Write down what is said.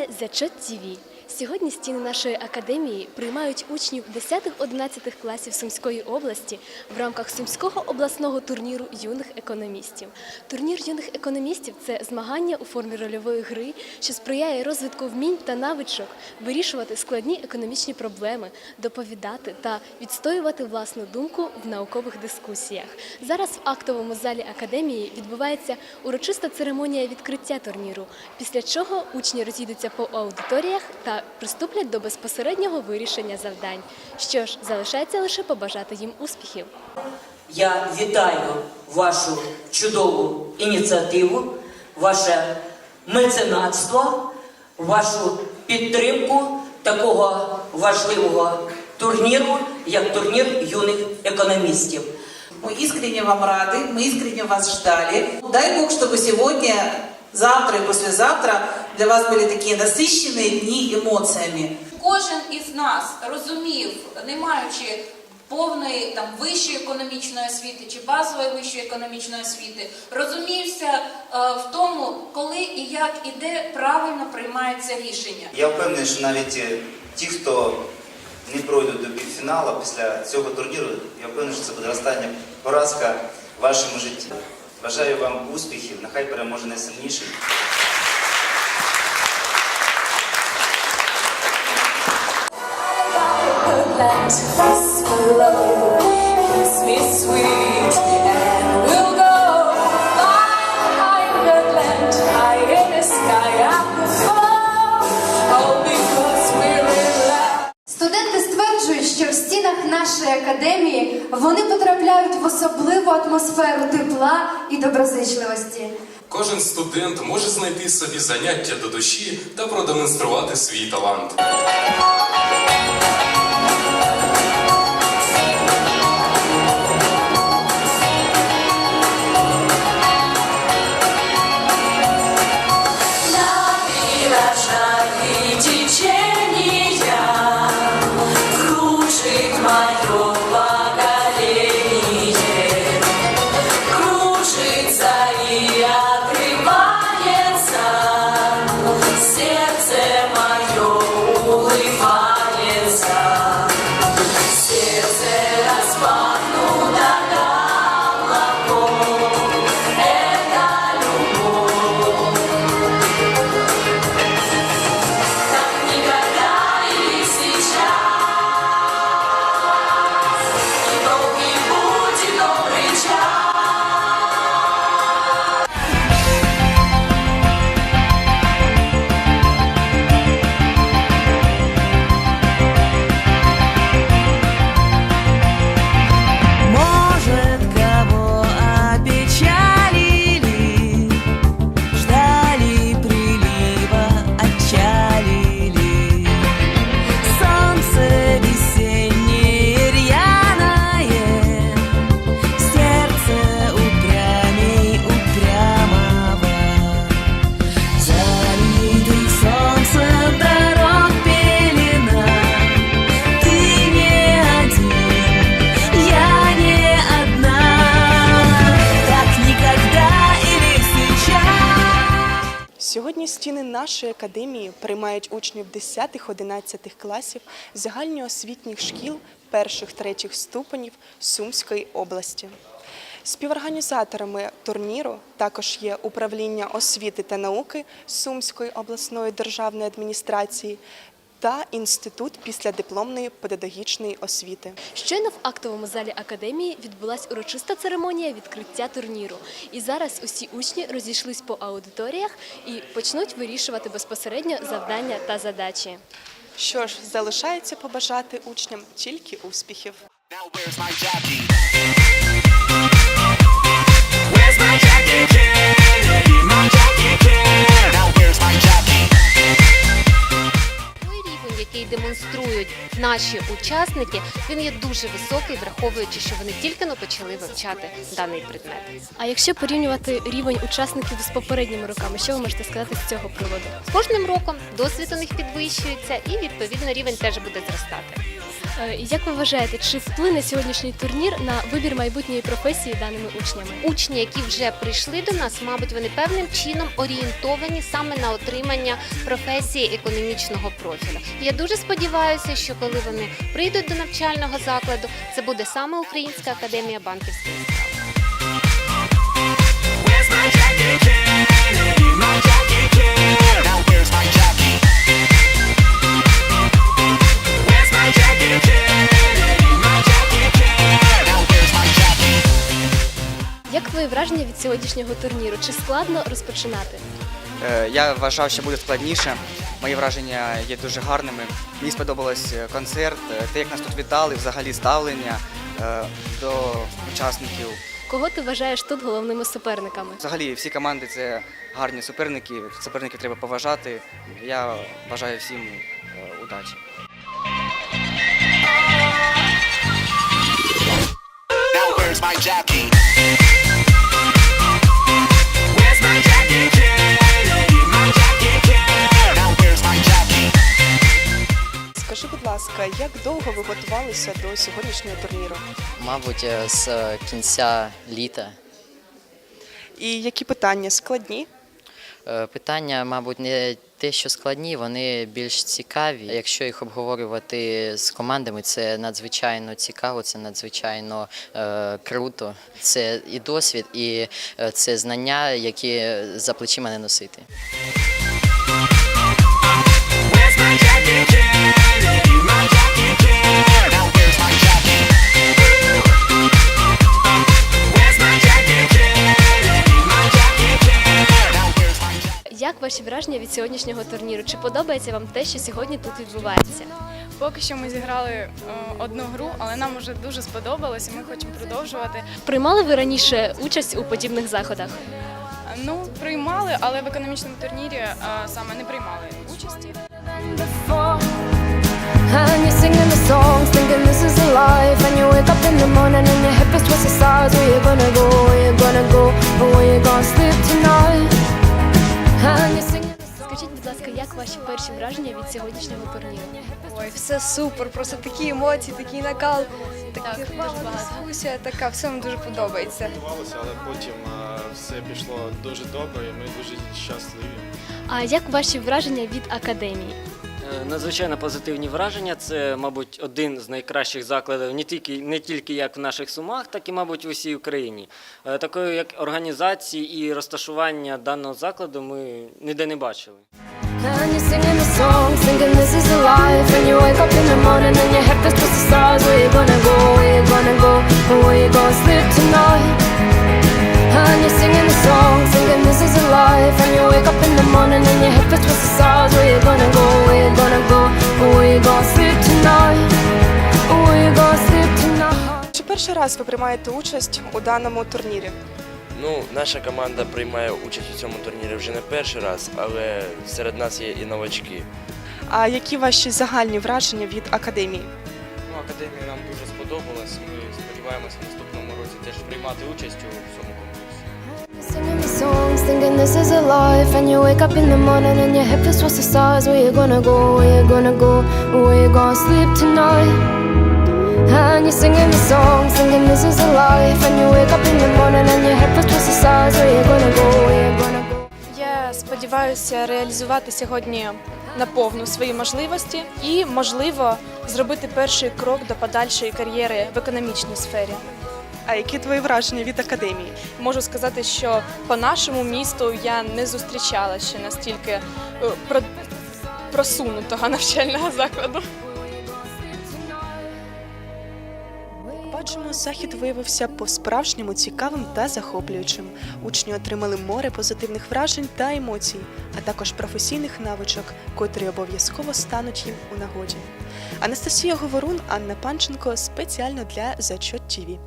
вітає Зачет ТВ. Сьогодні стіни нашої академії приймають учнів 10-11 класів Сумської області в рамках Сумського обласного турніру юних економістів. Турнір юних економістів це змагання у формі рольової гри, що сприяє розвитку вмінь та навичок, вирішувати складні економічні проблеми, доповідати та відстоювати власну думку в наукових дискусіях. Зараз в актовому залі академії відбувається урочиста церемонія відкриття турніру, після чого учні розійдуться по аудиторіях та приступлять до безпосереднього вирішення завдань. Що ж, залишається лише побажати їм успіхів. Я вітаю вашу чудову ініціативу, ваше меценатство, вашу підтримку такого важливого турніру, як турнір юних економістів. Мы искренне вам рады, мы искренне вас ждали. Дай Бог, чтобы сегодня, завтра и послезавтра для вас были такие насыщенные дни эмоциями. Кожен із нас розумів, не маючи повної там вищої економічної освіти чи базової вищої економічної освіти, розумівся е, в тому, коли і як і де правильно приймається рішення. Я впевнений, що навіть е, ті, хто не пройдуть до півфіналу після цього турніру, я впевнений, що це буде остання поразка в вашому житті. Бажаю вам успіхів, нехай переможе найсильніший. Вони потрапляють в особливу атмосферу тепла і доброзичливості. Кожен студент може знайти собі заняття до душі та продемонструвати свій талант. Стіни нашої академії приймають учнів 10-11 класів загальноосвітніх шкіл перших-третіх ступенів Сумської області. Співорганізаторами турніру також є управління освіти та науки Сумської обласної державної адміністрації та Інститут післядипломної педагогічної освіти. Щойно в актовому залі академії відбулася урочиста церемонія відкриття турніру. І зараз усі учні розійшлись по аудиторіях і почнуть вирішувати безпосередньо завдання та задачі. Що ж, залишається побажати учням тільки успіхів. Now where's my jockey? Наші учасники, він є дуже високий, враховуючи, що вони тільки но почали вивчати даний предмет. А якщо порівнювати рівень учасників з попередніми роками, що ви можете сказати з цього приводу? З кожним роком досвід у них підвищується, і відповідно рівень теж буде зростати. Е, Як ви вважаєте, чи вплине сьогоднішній турнір на вибір майбутньої професії даними учнями? Учні, які вже прийшли до нас, мабуть, вони певним чином орієнтовані саме на отримання професії економічного профілю. Я дуже сподіваюся, що коли вони прийдуть до навчального закладу, це буде саме Українська академія банківської справи. Враження від сьогоднішнього турніру? Чи складно розпочинати? Е, Я вважав, що буде складніше. Мої враження є дуже гарними. Мені сподобалось е, концерт, е, те, як нас тут вітали, взагалі ставлення до учасників. Кого ти вважаєш тут головними суперниками? Взагалі, всі команди це гарні суперники. Суперників треба поважати. Я бажаю всім удачі. Now where's my Jackie? Як довго ви готувалися до сьогоднішнього турніру? Мабуть, е, з кінця літа. І які питання складні? Е, Питання, мабуть, не те, що складні, вони більш цікаві. Якщо їх обговорювати з командами, це надзвичайно цікаво, це надзвичайно е, круто. Це і досвід, і е, це знання, які за плечима не носити. Ваші враження від сьогоднішнього турніру? Чи подобається вам те, що сьогодні тут відбувається? Поки що ми зіграли е, одну гру, але нам уже дуже сподобалось, і ми хочемо продовжувати. Prиймали ви раніше участь у подібних заходах? Ну, приймали, але в економічному турнірі е, саме не приймали участі. And you're singing the songs, thinking this is a life. And you wake up in the morning and your hip is twisted sides. Where you gonna go? Where you gonna go? Or where you gonna sleep tonight? Як ваші перші враження від сьогоднішнього турніру? Ой, все супер, просто такі емоції, такий накал, така дискусія, така, все нам дуже подобається. Але потім все пішло дуже добре, і ми дуже щасливі. А як ваші враження від академії? Надзвичайно позитивні враження. Це, мабуть, один з найкращих закладів не тільки, не тільки як в наших сумах, так і, мабуть, в усій Україні. Е, Такої як організації і розташування даного закладу ми ніде не бачили. Singing in morning and your head is twisted sides. Where you gonna go? Where you gonna go? Where you gonna sleep tonight? Where you gonna sleep tonight? Чи перший раз ви приймаєте участь у даному турнірі? Ну, наша команда приймає участь у цьому турнірі вже не перший раз, але серед нас є і новачки. А які ваші загальні враження від академії? Ну, академія нам дуже сподобалась. Ми сподіваємося в наступному році теж приймати участь у цьому конкурсі. Singing songs, thinking this is a life. And you wake up in the morning and your hip is what's the stars. Where you gonna go? Where you gonna go? Where you gonna sleep tonight? And you're singing the songs, thinking this is a life. And you wake up in the morning and your hip is what's the stars. Where you gonna go? Where you gonna go? Я сподіваюся реалізувати сьогодні наповну свої можливості і, можливо, зробити перший крок до подальшої кар'єри в економічній сфері. А які твої враження від академії? Можу сказати, що по нашому місту я не зустрічала ще настільки е, про- просунутого навчального закладу. Бачимо, захід виявився по-справжньому цікавим та захоплюючим. Учні отримали море позитивних вражень та емоцій, а також професійних навичок, котрі обов'язково стануть їм у нагоді. Анастасія Говорун, Анна Панченко спеціально для Зачот ТІВІ.